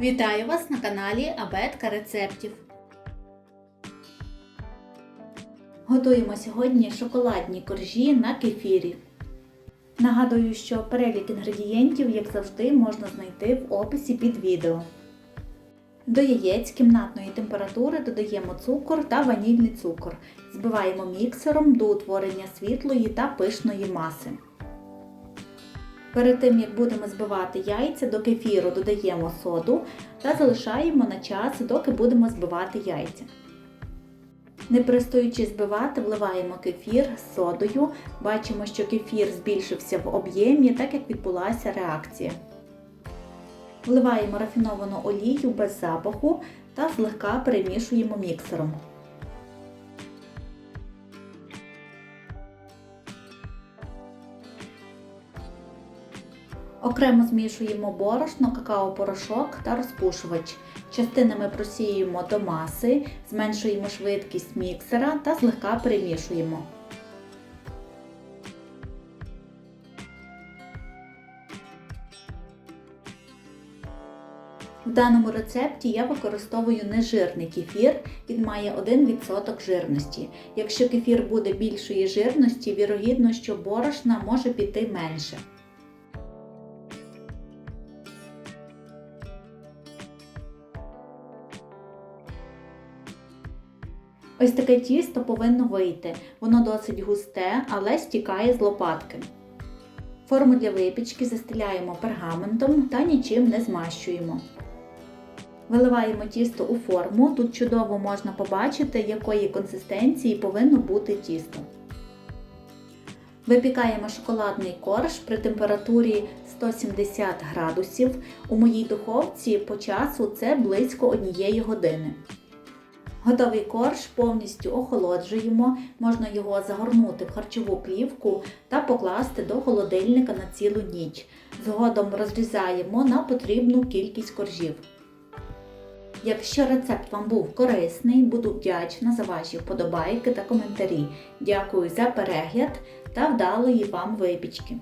Вітаю вас на каналі Абетка рецептів. Готуємо сьогодні шоколадні коржі на кефірі. Нагадую, що перелік інгредієнтів, як завжди, можна знайти в описі під відео. До яєць кімнатної температури додаємо цукор та ванільний цукор. Збиваємо міксером до утворення світлої та пишної маси. Перед тим, як будемо збивати яйця, до кефіру додаємо соду та залишаємо на час, доки будемо збивати яйця. Не перестаючи збивати, вливаємо кефір з содою. Бачимо, що кефір збільшився в об'ємі, так як відбулася реакція. Вливаємо рафіновану олію без запаху та злегка перемішуємо міксером. Окремо змішуємо борошно, какао-порошок та розпушувач. Частинами просіюємо до маси, зменшуємо швидкість міксера та злегка перемішуємо. В даному рецепті я використовую нежирний кефір, він має 1% жирності. Якщо кефір буде більшої жирності, вірогідно, що борошна може піти менше. Ось таке тісто повинно вийти. Воно досить густе, але стікає з лопатки. Форму для випічки застеляємо пергаментом та нічим не змащуємо. Виливаємо тісто у форму. Тут чудово можна побачити, якої консистенції повинно бути тісто. Випікаємо шоколадний корж при температурі 170 градусів. У моїй духовці по часу це близько однієї години. Готовий корж повністю охолоджуємо, можна його загорнути в харчову плівку та покласти до холодильника на цілу ніч. Згодом розрізаємо на потрібну кількість коржів. Якщо рецепт вам був корисний, буду вдячна за ваші вподобайки та коментарі. Дякую за перегляд та вдалої вам випічки!